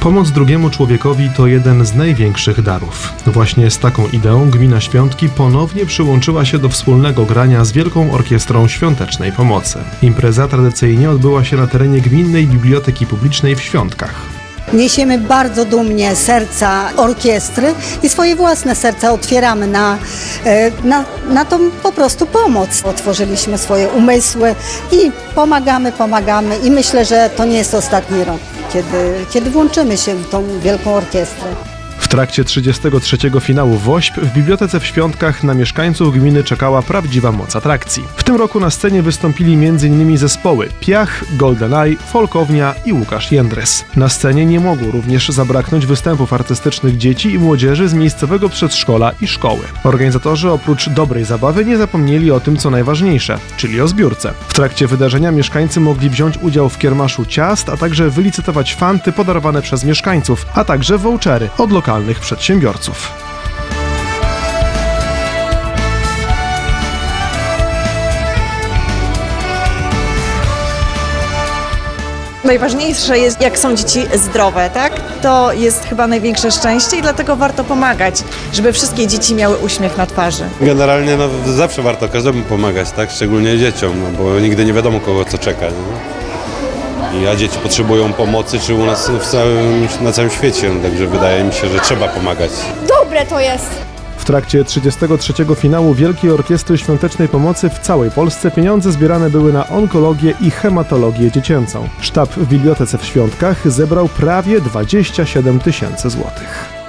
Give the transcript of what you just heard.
Pomoc drugiemu człowiekowi to jeden z największych darów. Właśnie z taką ideą Gmina Świątki ponownie przyłączyła się do wspólnego grania z Wielką Orkiestrą Świątecznej Pomocy. Impreza tradycyjnie odbyła się na terenie Gminnej Biblioteki Publicznej w Świątkach. Niesiemy bardzo dumnie serca orkiestry i swoje własne serca otwieramy na, e, na, na tą po prostu pomoc. Otworzyliśmy swoje umysły i pomagamy, pomagamy i myślę, że to nie jest ostatni rok, kiedy, kiedy włączymy się w tą wielką orkiestrę. W trakcie 33. finału WOŚP w Bibliotece w Świątkach na mieszkańców gminy czekała prawdziwa moc atrakcji. W tym roku na scenie wystąpili m.in. zespoły Piach, GoldenEye, Folkownia i Łukasz Jędrys. Na scenie nie mogło również zabraknąć występów artystycznych dzieci i młodzieży z miejscowego przedszkola i szkoły. Organizatorzy oprócz dobrej zabawy nie zapomnieli o tym, co najważniejsze, czyli o zbiórce. W trakcie wydarzenia mieszkańcy mogli wziąć udział w kiermaszu ciast, a także wylicytować fanty podarowane przez mieszkańców, a także vouchery od lokalnych przedsiębiorców. Najważniejsze jest, jak są dzieci zdrowe, tak? To jest chyba największe szczęście i dlatego warto pomagać, żeby wszystkie dzieci miały uśmiech na twarzy. Generalnie no, zawsze warto każdemu pomagać, tak? Szczególnie dzieciom, no, bo nigdy nie wiadomo kogo co czeka. Nie? I a dzieci potrzebują pomocy, czy u nas w całym, na całym świecie, no, także wydaje mi się, że trzeba pomagać. Dobre to jest. W trakcie 33. finału Wielkiej Orkiestry Świątecznej Pomocy w całej Polsce pieniądze zbierane były na onkologię i hematologię dziecięcą. Sztab w Bibliotece w Świątkach zebrał prawie 27 tysięcy złotych.